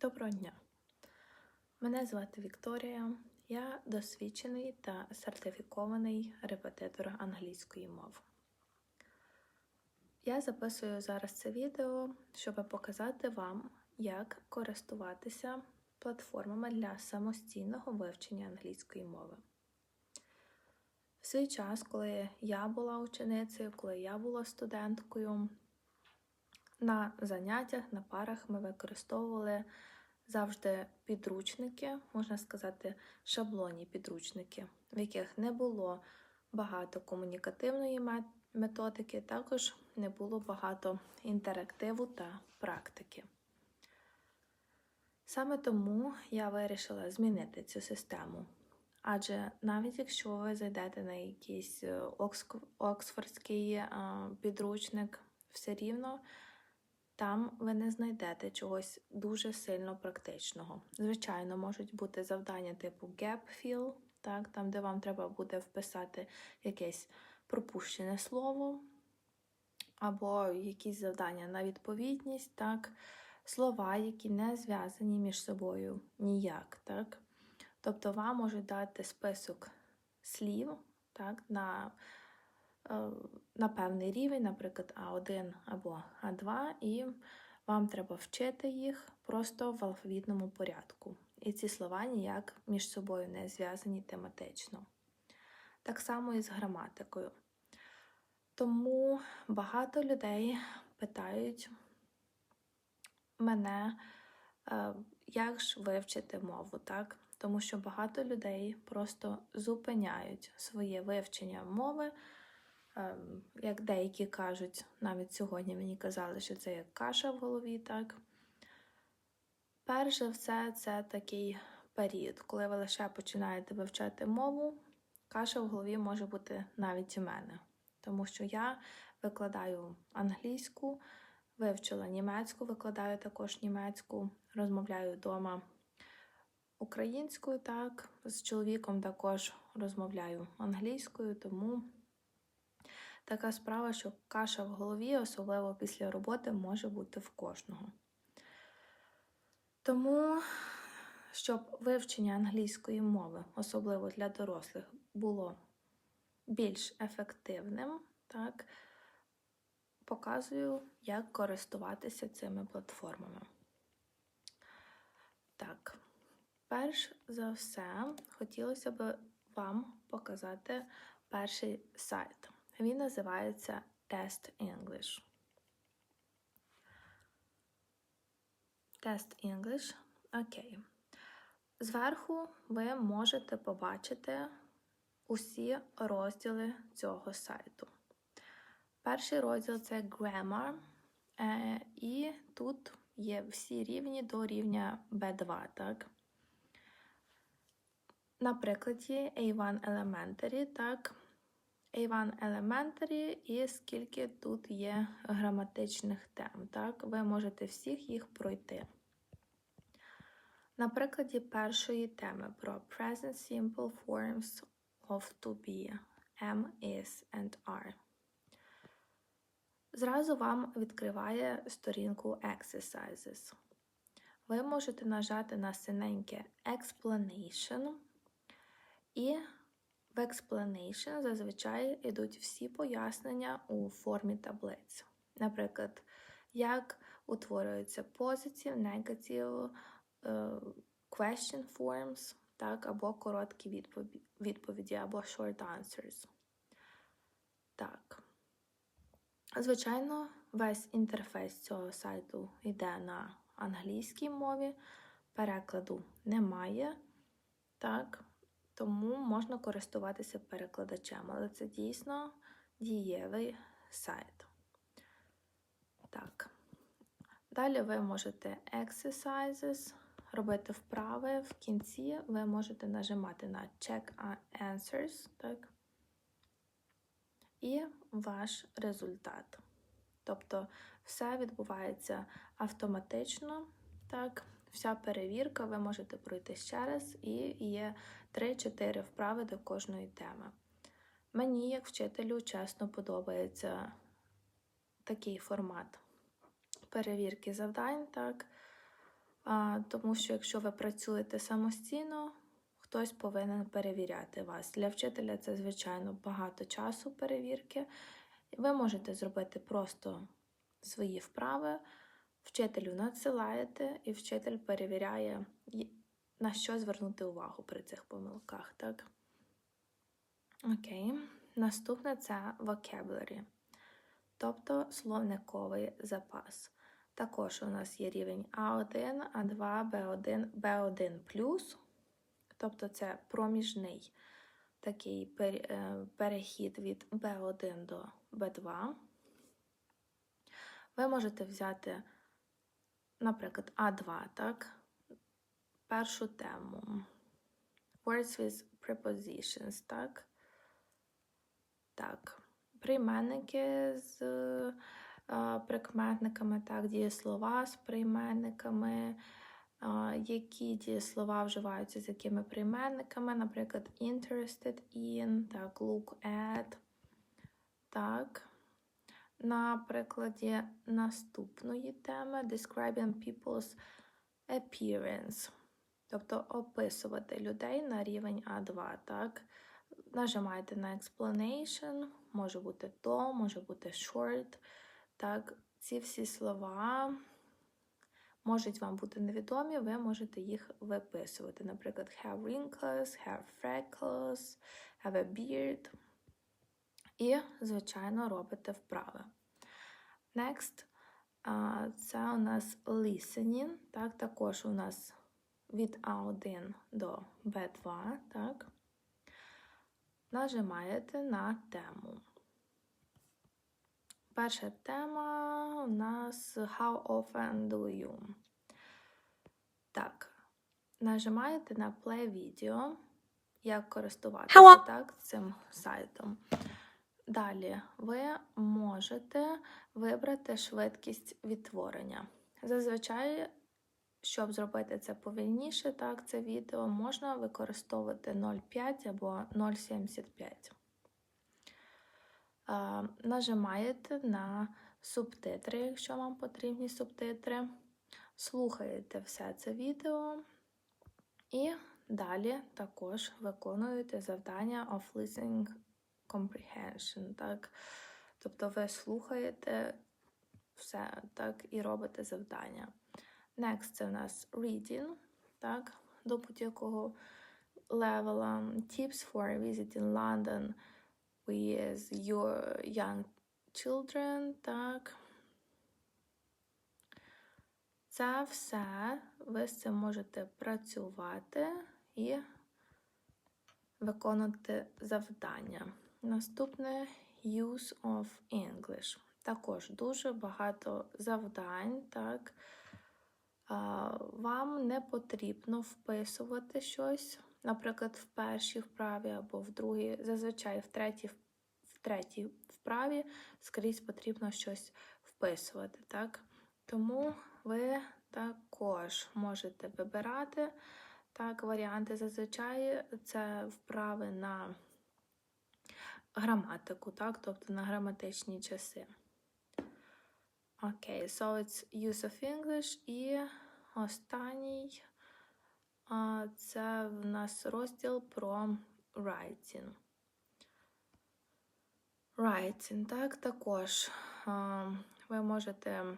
Доброго дня! Мене звати Вікторія. Я досвідчений та сертифікований репетитор англійської мови. Я записую зараз це відео, щоб показати вам, як користуватися платформами для самостійного вивчення англійської мови. В свій час, коли я була ученицею, коли я була студенткою, на заняттях, на парах ми використовували завжди підручники, можна сказати, шаблонні підручники, в яких не було багато комунікативної методики, також не було багато інтерактиву та практики. Саме тому я вирішила змінити цю систему. Адже навіть якщо ви зайдете на якийсь е, оксфордський підручник, все рівно там ви не знайдете чогось дуже сильно практичного. Звичайно, можуть бути завдання типу gap fill, так, там, де вам треба буде вписати якесь пропущене слово, або якісь завдання на відповідність, так, слова, які не зв'язані між собою ніяк. так. Тобто вам можуть дати список слів так, на на певний рівень, наприклад, А1 або А2, і вам треба вчити їх просто в алфавітному порядку. І ці слова ніяк між собою не зв'язані тематично. Так само і з граматикою. Тому багато людей питають мене, е, як ж вивчити мову, так? Тому що багато людей просто зупиняють своє вивчення мови як деякі кажуть, навіть сьогодні мені казали, що це як каша в голові, так. Перш за все, це такий період, коли ви лише починаєте вивчати мову, каша в голові може бути навіть у мене. Тому що я викладаю англійську, вивчила німецьку, викладаю також німецьку, розмовляю вдома українською, так, з чоловіком також розмовляю англійською, тому така справа, що каша в голові, особливо після роботи, може бути в кожного. Тому, щоб вивчення англійської мови, особливо для дорослих, було більш ефективним, так, показую, як користуватися цими платформами. Так, перш за все, хотілося б вам показати перший сайт. Він називається Test English. Test English. Окей. Зверху ви можете побачити усі розділи цього сайту. Перший розділ це Grammar, е, і тут є всі рівні до рівня B2. так? На прикладі A1 Elementary, так, A1 Elementary і скільки тут є граматичних тем. Так? Ви можете всіх їх пройти. На прикладі першої теми про Present Simple Forms of to be, am, is and are. Зразу вам відкриває сторінку Exercises. Ви можете нажати на синеньке Explanation і в explanation зазвичай йдуть всі пояснення у формі таблиць. Наприклад, як утворюються positive, negative, question forms, так, або короткі відповіді, або short answers. Так. Звичайно, весь інтерфейс цього сайту йде на англійській мові, перекладу немає. Так, тому можна користуватися перекладачем, але це дійсно дієвий сайт. Так. Далі ви можете exercises, робити вправи. В кінці ви можете нажимати на Check Answers, так? І ваш результат. Тобто все відбувається автоматично, так? Вся перевірка ви можете пройти ще раз, і є 3-4 вправи до кожної теми. Мені, як вчителю, чесно подобається такий формат перевірки завдань. так. А, тому що якщо ви працюєте самостійно, хтось повинен перевіряти вас. Для вчителя це, звичайно, багато часу перевірки. Ви можете зробити просто свої вправи, вчителю надсилаєте, і вчитель перевіряє, на що звернути увагу при цих помилках. Так? Окей. Наступне це vocabulary, тобто словниковий запас. Також у нас є рівень А1, А2, Б1, Б1 тобто це проміжний такий е, перехід від Б1 до Б2. Ви можете взяти, наприклад, А2, так? Першу тему. Words with prepositions, так? Так. Прийменники з е, прикметниками, так, дієслова з прийменниками. А, Які дієслова вживаються з якими прийменниками, наприклад, interested in, так, look at. Так. На прикладі наступної теми describing people's appearance. Тобто описувати людей на рівень А2, так? Нажимаєте на explanation, може бути to, може бути short. Так, ці всі слова можуть вам бути невідомі, ви можете їх виписувати. Наприклад, have wrinkles, have freckles, have a beard. І, звичайно, робите вправи. Next, це у нас listening. Так, також у нас від А1 до Б2. Так. Нажимаєте на тему. Перша тема у нас How often do you? Так. Нажимаєте на play video, як користуватися так, цим сайтом. Далі ви можете вибрати швидкість відтворення. Зазвичай, щоб зробити це повільніше, так, це відео можна використовувати 0,5 або 0,75. Нажимаєте на субтитри, якщо вам потрібні субтитри. Слухаєте все це відео і далі також виконуєте завдання of listening comprehension. Так? Тобто ви слухаєте все так, і робите завдання. Next це у нас reading, так, до будь-якого левела. Tips for visiting London with your young children, так. Це все ви з цим можете працювати і виконувати завдання. Наступне use of English. Також дуже багато завдань, так. Вам не потрібно вписувати щось, наприклад, в першій вправі або в другій, зазвичай в третій, в третій вправі скрізь потрібно щось вписувати. так. Тому ви також можете вибирати так, варіанти. Зазвичай це вправи на граматику, так, тобто на граматичні часи. Окей, so it's use of English і останній це в нас розділ про writing. Writing, так, також ви можете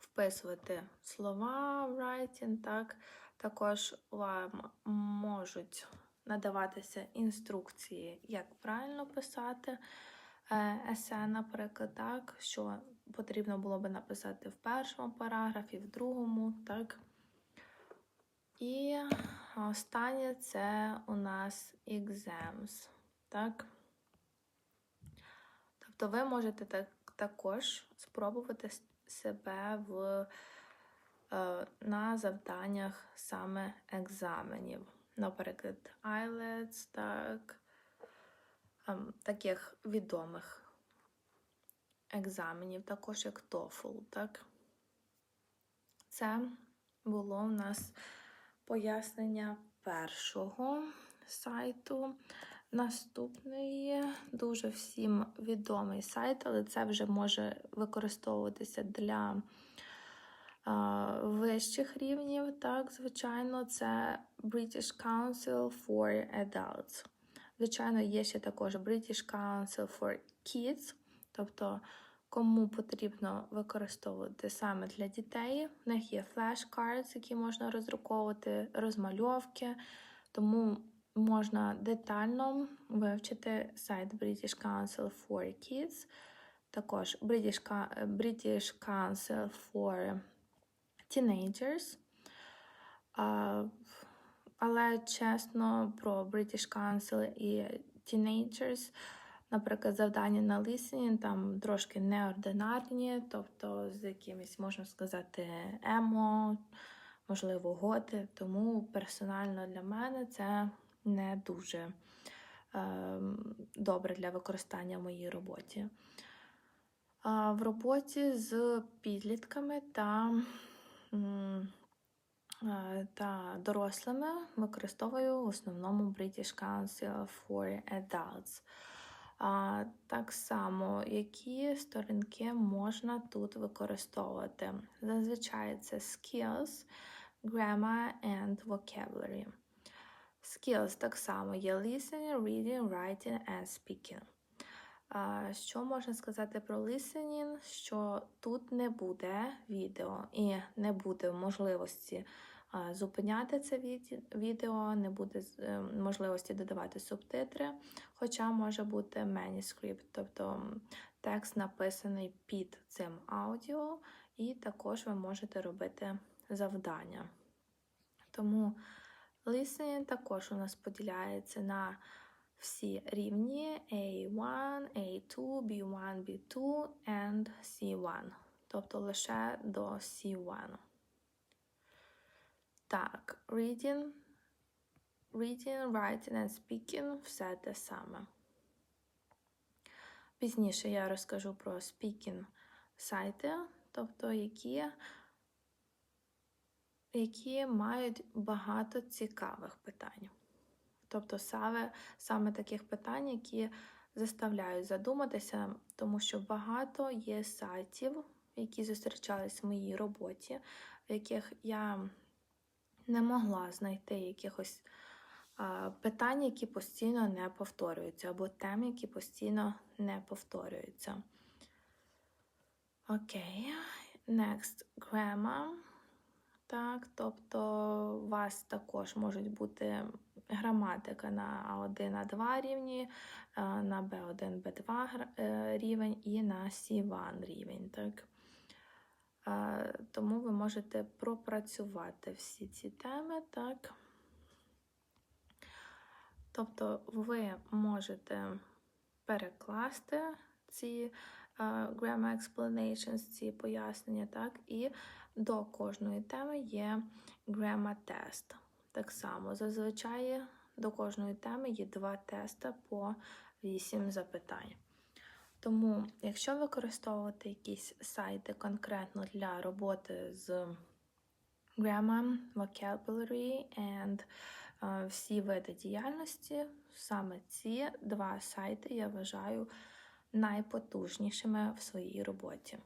вписувати слова в writing, так, також вам можуть надаватися інструкції, як правильно писати е, есе, наприклад, так, що потрібно було би написати в першому параграфі, в другому, так. І останнє це у нас exams, так. Тобто ви можете так, також спробувати себе в, е, на завданнях саме екзаменів. Наприклад, IELTS, так, ем, таких відомих екзаменів, також як TOEFL, так. Це було у нас пояснення першого сайту. Наступний дуже всім відомий сайт, але це вже може використовуватися для вищих рівнів, так, звичайно, це British Council for Adults. Звичайно, є ще також British Council for Kids, тобто кому потрібно використовувати саме для дітей. В них є flashcards, які можна роздруковувати, розмальовки, тому можна детально вивчити сайт British Council for Kids, також British, Council for Teenagers. А, але чесно, про British Council і Teenagers, наприклад, завдання на listening там трошки неординарні, тобто з якимись, можна сказати, емо, можливо, готи. Тому персонально для мене це не дуже ем, добре для використання в моїй роботі. В роботі з підлітками та, е, та дорослими використовую в основному British Council for Adults. А, так само, які сторінки можна тут використовувати? Зазвичай це skills, grammar and vocabulary. Skills так само є listening, reading, writing and speaking. Що можна сказати про listening? Що тут не буде відео і не буде можливості зупиняти це відео, не буде е, можливості додавати субтитри, хоча може бути manuscript, тобто текст написаний під цим аудіо, і також ви можете робити завдання. Тому listening також у нас поділяється на всі рівні A1, A2, B1, B2 and C1. Тобто лише до C1. Так, reading, reading, writing and speaking все те саме. Пізніше я розкажу про speaking сайти, тобто які, які мають багато цікавих питань. Тобто саме, саме таких питань, які заставляють задуматися, тому що багато є сайтів, які зустрічались в моїй роботі, в яких я не могла знайти якихось питань, які постійно не повторюються, або тем, які постійно не повторюються. Окей, next grammar. Так, тобто у вас також можуть бути граматика на А1, А2 рівні, е, на Б1, Б2 е, рівень і на C1 рівень. Так. Е, Тому ви можете пропрацювати всі ці теми, так. Тобто ви можете перекласти ці grammar explanations, ці пояснення, так, і до кожної теми є grammar тест. Так само, зазвичай до кожної теми є два тести по 8 запитань. Тому, якщо використовувати якісь сайти конкретно для роботи з grammar, vocabulary and е, всі види діяльності, саме ці два сайти я вважаю найпотужнішими в своїй роботі.